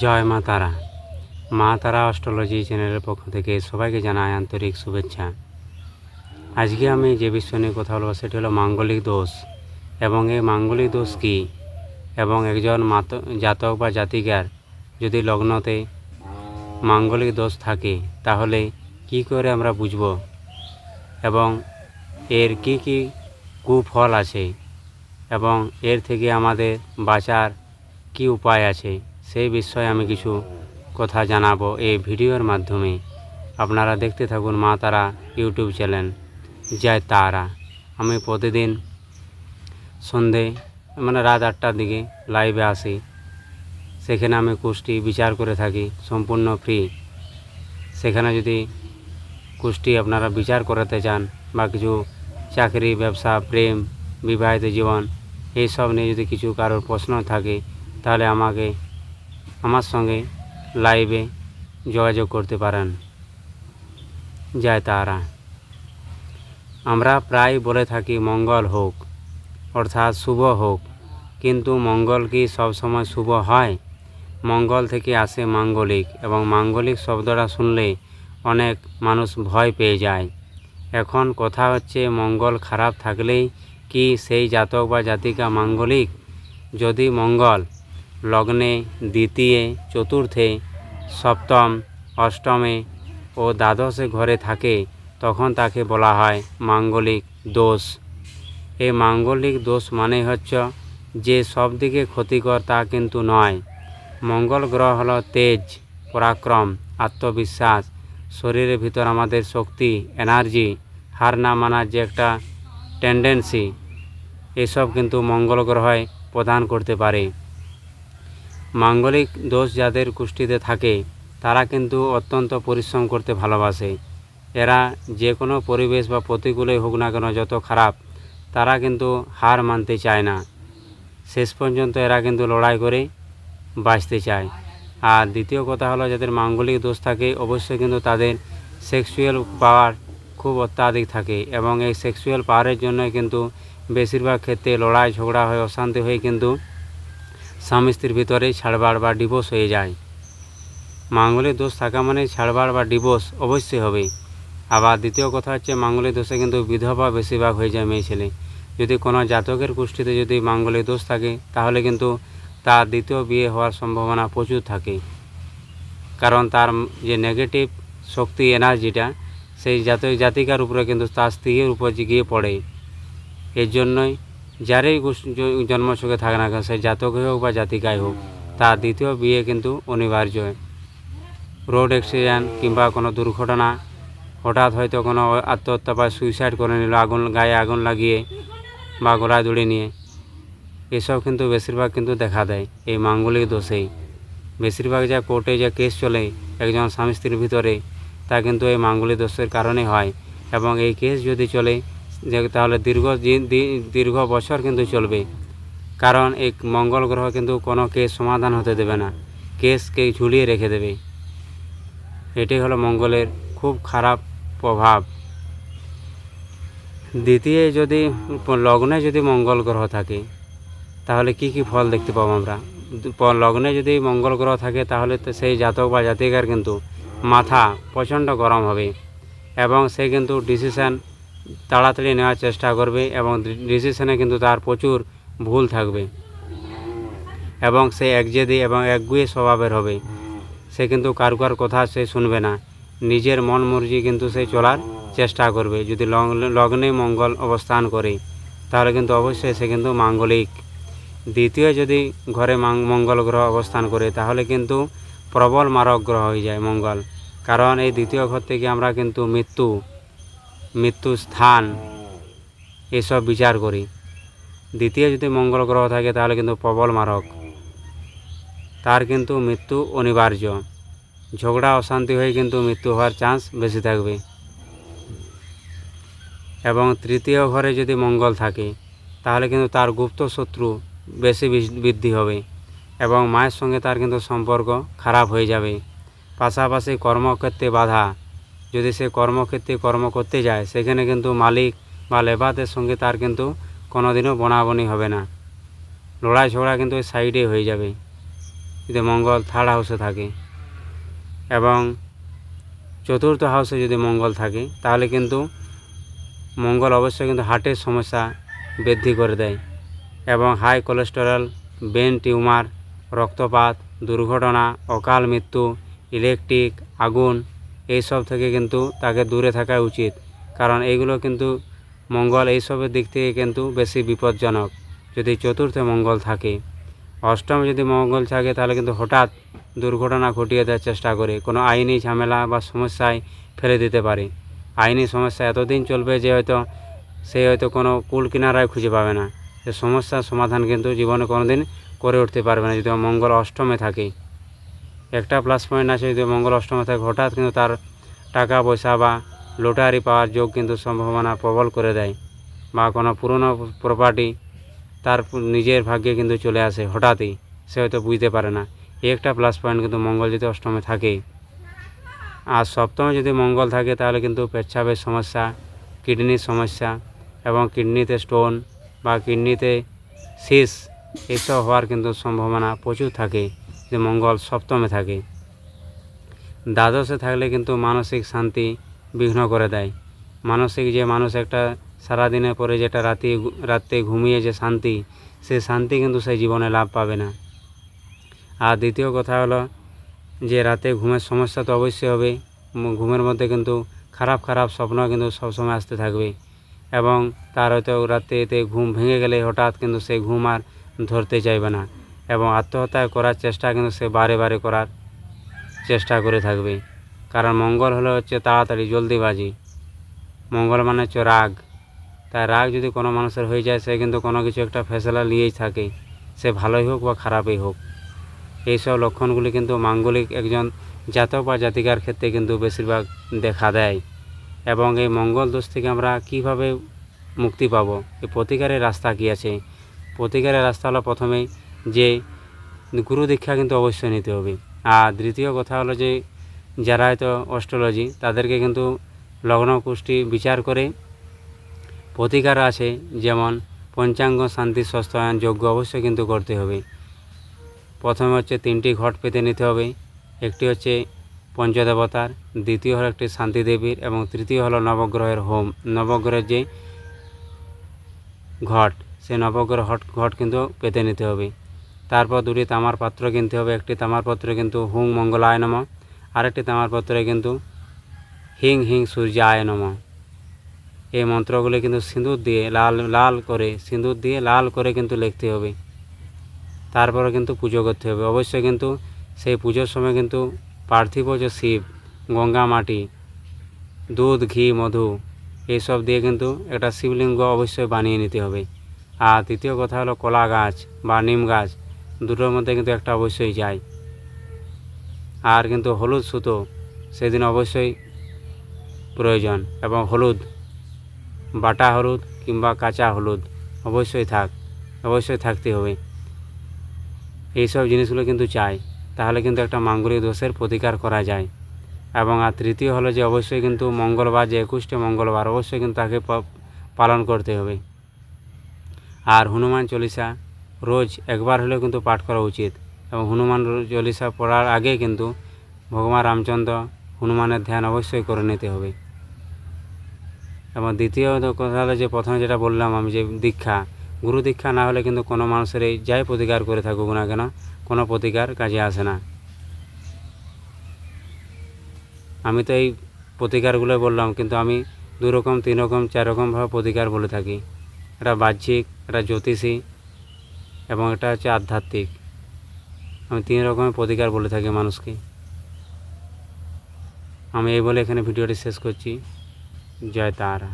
জয় মা তারা। মা তারা অস্ট্রোলজি চ্যানেলের পক্ষ থেকে সবাইকে জানাই আন্তরিক শুভেচ্ছা। আজকে আমি যে বিষয় নিয়ে কথা বলব সেটি হলো মাঙ্গলিক দোষ। এবং এই মাঙ্গলিক দোষ কী? এবং একজন মাত, জাতক বা জাতিকার যদি লগ্নতে মাঙ্গলিক দোষ থাকে, তাহলে কি করে আমরা বুঝব? এবং এর কি কি কুফল আছে? এবং এর থেকে আমাদের বাঁচার কি উপায় আছে? সেই বিষয়ে আমি কিছু কথা জানাব এই ভিডিওর মাধ্যমে। আপনারা দেখতে থাকুন মা তারা ইউটিউব চ্যানেল, জয় তারা। আমি প্রতিদিন সন্ধে মানে রাত আটটার দিকে লাইভে আসি। সেখানে আমি কুষ্টি বিচার করে থাকি, সম্পূর্ণ ফ্রি সেখানে যদি কুষ্টি আপনারা বিচার করাতে চান বা কিছু চাকরি, ব্যবসা, প্রেম, বিবাহিত জীবন, এইসব নিয়ে যদি কিছু কারোর প্রশ্ন থাকে, তাহলে আমাকে আমার সঙ্গে লাইভে যোগাযোগ করতে পারেন। যায় তারা। আমরা প্রায় বলে থাকি মঙ্গল হোক, অর্থাৎ শুভ হোক, কিন্তু মঙ্গল কি সবসময় শুভ হয়? মঙ্গল থেকে আসে মাঙ্গলিক এবং মাঙ্গলিক শব্দটা শুনলে অনেক মানুষ ভয় পেয়ে যায়। এখন কথা হচ্ছে মঙ্গল খারাপ থাকলেই কি সেই জাতক বা জাতিকা মাঙ্গলিক? যদি মঙ্গল লগ্নে দ্বিতীয়, চতুর্থে, সপ্তম, অষ্টমে ও দ্বাদশে ঘরে থাকে, তখন তাকে বলা হয় মাঙ্গলিক দোষ। এই মাঙ্গলিক দোষ মানে হচ্ছে, যে সব দিকে ক্ষতিকর তা কিন্তু নয়। মঙ্গল গ্রহ হল তেজ, পরাক্রম, আত্মবিশ্বাস, শরীরের ভিতর আমাদের শক্তি, এনার্জি, হার না মানার যে একটা টেন্ডেন্সি, এসব কিন্তু মঙ্গল গ্রহে প্রদান করতে পারে। মাঙ্গলিক দোষ যাদের কুষ্টিতে থাকে, তারা কিন্তু অত্যন্ত পরিশ্রম করতে ভালোবাসে। এরা যে কোনো পরিবেশ বা প্রতিকূলে হোক না কেন যত খারাপ, তারা কিন্তু হার মানতে চায় না। শেষ পর্যন্ত এরা কিন্তু লড়াই করে বাঁচতে চায়। আর দ্বিতীয় কথা হলো, যাদের মাঙ্গলিক দোষ থাকে, অবশ্যই কিন্তু তাদের সেক্সুয়াল পাওয়ার খুব অত্যাধিক থাকে এবং এই সেক্সুয়াল পাওয়ারের জন্য কিন্তু বেশিরভাগ ক্ষেত্রে লড়াই, ঝগড়া হয়ে, অশান্তি হয়ে কিন্তু স্বামী স্ত্রীর ভিতরে ছাড়বাড় বা ডিভোর্স হয়ে যায়। মাঙ্গলিক দোষ থাকা মানে ছাড়বাড় বা ডিভোর্স অবশ্যই হবে। আবার দ্বিতীয় কথা হচ্ছে, মাঙ্গলিক দোষে কিন্তু বিধবা বেশিরভাগ হয়ে যায় মেয়ে ছেলে। যদি কোনো জাতকের কুষ্ঠিতে যদি মাঙ্গলিক দোষ থাকে, তাহলে কিন্তু তার দ্বিতীয় বিয়ে হওয়ার সম্ভাবনা প্রচুর থাকে। কারণ তার যে নেগেটিভ শক্তি এনার্জিটা সেই জাতক জাতিকার উপরে কিন্তু তার স্ত্রীর উপর গিয়ে পড়ে। এর জন্যই যারই জন্মসুখে থাকে না কেন, সে জাতকে হোক বা জাতিকায় হোক, তার দ্বিতীয় বিয়ে কিন্তু অনিবার্য। রোড অ্যাক্সিডেন্ট কিংবা কোনো দুর্ঘটনা, হঠাৎ হয়তো কোনো আত্মহত্যা বা সুইসাইড করে নিল, আগুন গায়ে আগুন লাগিয়ে বা গোড়ায় দৌড়ে নিয়ে। এসব কিন্তু বেশিরভাগ কিন্তু দেখা দেয়, এই মাঙ্গলিক দোষেই। বেশিরভাগ যা কোর্টে যা কেস চলে, একজন স্বামী স্ত্রীর ভিতরে, তা কিন্তু এই মাঙ্গলিক দোষের কারণে হয়। এবং এই কেস যদি চলে যে তাহলে দীর্ঘ দীর্ঘ বছর কিন্তু চলবে। কারণ এই মঙ্গল গ্রহ কিন্তু কোনো কেস সমাধান হতে দেবে না। কেসকে ঝুলিয়ে রেখে দেবে। এটাই হলো মঙ্গলের খুব খারাপ প্রভাব। দ্বিতীয় যদি, লগ্নে যদি মঙ্গল গ্রহ থাকে, তাহলে কি কি ফল দেখতে পাবো আমরা? লগ্নে যদি মঙ্গল গ্রহ থাকে, তাহলে তো সেই জাতক বা জাতিকার কিন্তু মাথা প্রচণ্ড গরম হবে। এবং সে কিন্তু ডিসিশান তাড়াতাড়ি নেওয়ার চেষ্টা করবে এবং ডিসিশনে কিন্তু তার প্রচুর ভুল থাকবে। এবং সে একজেদি এবং একগুয়ে স্বভাবের হবে। সে কিন্তু কারও কার কথা সে শুনবে না। নিজের মন মর্জি কিন্তু সে চলার চেষ্টা করবে। যদি লগ্নে মঙ্গল অবস্থান করে, তাহলে কিন্তু অবশ্যই সে কিন্তু মাঙ্গলিক। দ্বিতীয়, যদি ঘরে মঙ্গল গ্রহ অবস্থান করে, তাহলে কিন্তু প্রবল মারক গ্রহ হয়ে যায় মঙ্গল। কারণ এই দ্বিতীয় ঘর থেকে আমরা কিন্তু মৃত্যু। মৃত্যু স্থান, এসব বিচার করি। দ্বিতীয় যদি মঙ্গল গ্রহ থাকে, তাহলে কিন্তু প্রবল মারক। তার কিন্তু মৃত্যু অনিবার্য। ঝগড়া, অশান্তি হয়ে কিন্তু মৃত্যু হওয়ার চান্স বেশি থাকবে। এবং তৃতীয় ঘরে যদি মঙ্গল থাকে, তাহলে কিন্তু তার গুপ্ত শত্রু বেশি বৃদ্ধি হবে এবং মায়ের সঙ্গে তার কিন্তু সম্পর্ক খারাপ হয়ে যাবে। পাশাপাশি কর্মক্ষেত্রে বাধা যদি সে কর্মক্ষেত্রে কর্ম করতে যায়, সেখানে কিন্তু মালিক বা লেবারদের সঙ্গে তার কিন্তু কোনোদিনও বনাবনি হবে না। লড়াই ঝগড়া কিন্তু ওই সাইডে হয়ে যাবে, যদি মঙ্গল থার্ড হাউসে থাকে। এবং চতুর্থ হাউসে যদি মঙ্গল থাকে, তাহলে কিন্তু মঙ্গল অবশ্যই কিন্তু হার্টের সমস্যা বৃদ্ধি করে দেয়। এবং হাই কোলেস্টেরল ব্রেন টিউমার রক্তপাত, দুর্ঘটনা, অকাল মৃত্যু ইলেকট্রিক আগুন এইসব থেকে কিন্তু তাকে দূরে থাকা উচিত। কারণ এইগুলো কিন্তু মঙ্গল এইসবের দিক থেকে কিন্তু বেশি বিপজ্জনক, যদি চতুর্থে মঙ্গল থাকে। অষ্টমে যদি মঙ্গল থাকে, তাহলে কিন্তু হঠাৎ দুর্ঘটনা ঘটিয়ে দেওয়ার চেষ্টা করে। কোনো আইনি ঝামেলা বা সমস্যায় ফেলে দিতে পারে। আইনি সমস্যা এতদিন চলবে যে হয়তো সে হয়তো কোনো কুল কিনারায় খুঁজে পাবে না। সে সমস্যার সমাধান কিন্তু জীবনে কোনোদিন করে উঠতে পারবে না, যদি মঙ্গল অষ্টমে থাকে। একটা প্লাস পয়েন্ট আছে যদি মঙ্গল অষ্টমে থাকে। হঠাৎ কিন্তু তার টাকা পয়সা বা লটারি পাওয়ার যোগ কিন্তু সম্ভাবনা প্রবল করে দেয় বা কোনো পুরনো প্রপার্টি তার নিজের ভাগ্যে কিন্তু চলে আসে হঠাৎই। সে হয়তো বুঝতে পারে না। একটা প্লাস পয়েন্ট কিন্তু মঙ্গল যদি অষ্টমে থাকে আর সপ্তমে যদি মঙ্গল থাকে তাহলে কিন্তু পেচ্ছাপের সমস্যা কিডনির সমস্যা এবং কিডনিতে স্টোন বা কিডনিতে সিস এইসব হওয়ার কিন্তু সম্ভাবনা প্রচুর থাকে। যে মঙ্গল সপ্তমে থাকে। দ্বাদশে থাকলে কিন্তু মানসিক শান্তি বিঘ্ন করে দেয়। মানসিক যে মানুষ একটা সারাদিনের পরে যেটা রাতে রাতে ঘুমিয়ে যে শান্তি, সে শান্তি কিন্তু সেই জীবনে লাভ পাবে না। আর দ্বিতীয় কথা হলো যে রাতে ঘুমের সমস্যা তো অবশ্যই হবে। ঘুমের মধ্যে কিন্তু খারাপ খারাপ স্বপ্ন কিন্তু সবসময় আসতে থাকবে। এবং তার হয়তো রাত্রিতে ঘুম ভেঙে গেলে হঠাৎ কিন্তু সে ঘুম আর ধরতে চাইবে না। এবং আত্মহত্যা করার চেষ্টা কিন্তু সে বারে বারে করার চেষ্টা করে থাকবে। কারণ মঙ্গল হলো হচ্ছে তাড়াতাড়ি জলদিবাজি। মঙ্গল মানে হচ্ছে রাগ। তাই রাগ যদি কোনো মানুষের হয়ে যায়, সে কিন্তু কোনো কিছু একটা ফেসলা নিয়েই থাকে। সে ভালোই হোক বা খারাপই হোক। এইসব লক্ষণগুলি কিন্তু মাঙ্গলিক একজন জাতক বা জাতিকার ক্ষেত্রে কিন্তু বেশিরভাগ দেখা দেয়। এবং এই মঙ্গল দোষ থেকে আমরা কীভাবে মুক্তি পাবো? এই প্রতিকারের রাস্তা কী আছে? প্রতিকারের রাস্তা হলো প্রথমেই যে গুরু দীক্ষা কিন্তু অবশ্যই নিতে হবে। আর দ্বিতীয় কথা হলো যে, যারা হয়তো অস্ট্রোলজি তাদেরকে কিন্তু লগ্ন কুষ্টি বিচার করে প্রতিকার আছে, যেমন পঞ্চাঙ্গ শান্তি সস্তায়ন যোগ্য অবশ্যই কিন্তু করতে হবে। প্রথমে হচ্ছে তিনটি ঘট পেতে নিতে হবে। একটি হচ্ছে পঞ্চদেবতার, দ্বিতীয় হলো একটি শান্তি দেবীর, এবং তৃতীয় হলো নবগ্রহের হোম। নবগ্রহের যে ঘট সেই নবগ্রহ ঘট কিন্তু পেতে নিতে হবে। তারপর দুটি তামার পাত্র কিনতে হবে, একটি তামার পাত্রে কিন্তু হুং মঙ্গলায় নম, আরেকটি তামার পাত্রে কিন্তু হিং হিং সূর্যায় নম। এই মন্ত্রগুলি কিন্তু সিঁদুর দিয়ে লাল লাল করে, সিঁদুর দিয়ে লাল করে কিন্তু লিখতে হবে। তারপরে কিন্তু পুজো করতে হবে। অবশ্যই কিন্তু সেই পুজোর সময় কিন্তু পার্থিব যে শিব, গঙ্গা মাটি, দুধ, ঘি, মধু এইসব দিয়ে কিন্তু একটা শিবলিঙ্গ অবশ্যই বানিয়ে নিতে হবে। আর তৃতীয় কথা হলো কলা গাছ বা নিম গাছ। দুটোর মধ্যে কিন্তু একটা অবশ্যই যায়। আর কিন্তু হলুদ সুতো, সেদিন অবশ্যই প্রয়োজন এবং হলুদ, বাটা হলুদ কিংবা কাঁচা হলুদ অবশ্যই থাক, অবশ্যই থাকতে হবে। এইসব জিনিসগুলো কিন্তু চাই, তাহলে কিন্তু একটা মাঙ্গলিক দোষের প্রতিকার করা যায়। এবং আর তৃতীয় হলো যে অবশ্যই কিন্তু মঙ্গলবার যে একুশটি মঙ্গলবার অবশ্যই কিন্তু তাকে পালন করতে হবে। আর হনুমান চল্লিশা রোজ একবার হলেও কিন্তু পাঠ করা উচিত। এবং হনুমান চল্লিশা পড়ার আগে কিন্তু ভগবান রামচন্দ্র হনুমানের ধ্যান অবশ্যই করে নিতে হবে। এবং দ্বিতীয় কথা হলো যে প্রথমে যেটা বললাম আমি যে দীক্ষা, গুরু দীক্ষা না হলে কিন্তু কোনো মানুষের এই যাই প্রতিকার করে থাকুক না কেন, কোনো প্রতিকার কাজে আসে না। আমি তো এই প্রতিকারগুলো বললাম, কিন্তু আমি দু রকম তিন রকম চার রকমভাবে প্রতিকার বলে থাকি। এটা বাহ্যিক এটা জ্যোতিষী এবং এটা হচ্ছে আধ্যাত্মিক। আমি তিন রকমের প্রতিকার বলে থাকি মানুষকে। আমি এই বলে এখানে ভিডিওটি শেষ করছি। জয় তারা।